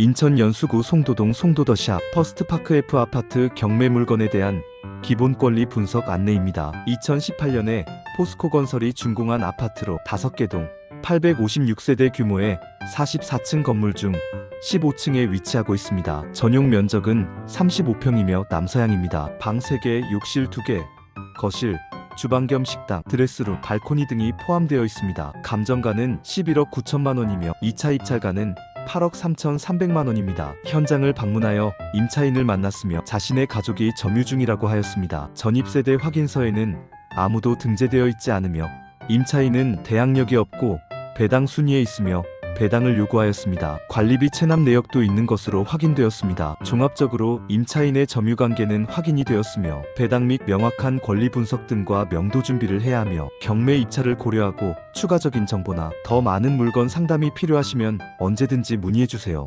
인천 연수구 송도동 송도더샵 퍼스트파크 F 아파트 경매 물건에 대한 기본 권리 분석 안내입니다. 2018년에 포스코 건설이 준공한 아파트로 5개 동 856세대 규모의 44층 건물 중 15층에 위치하고 있습니다. 전용 면적은 35평이며 남서향입니다. 방 3개, 욕실 2개, 거실, 주방 겸 식당, 드레스룸, 발코니 등이 포함되어 있습니다. 감정가는 11억 9천만 원이며 2차 입찰가는 8억 3,300만 원입니다. 현장을 방문하여 임차인을 만났으며 자신의 가족이 점유 중이라고 하였습니다. 전입세대 확인서에는 아무도 등재되어 있지 않으며 임차인은 대항력이 없고 배당 순위에 있으며 배당을 요구하였습니다. 관리비 체납 내역도 있는 것으로 확인되었습니다. 종합적으로 임차인의 점유 관계는 확인이 되었으며 배당 및 명확한 권리 분석 등과 명도 준비를 해야 하며 경매 입찰을 고려하고 추가적인 정보나 더 많은 물건 상담이 필요하시면 언제든지 문의해 주세요.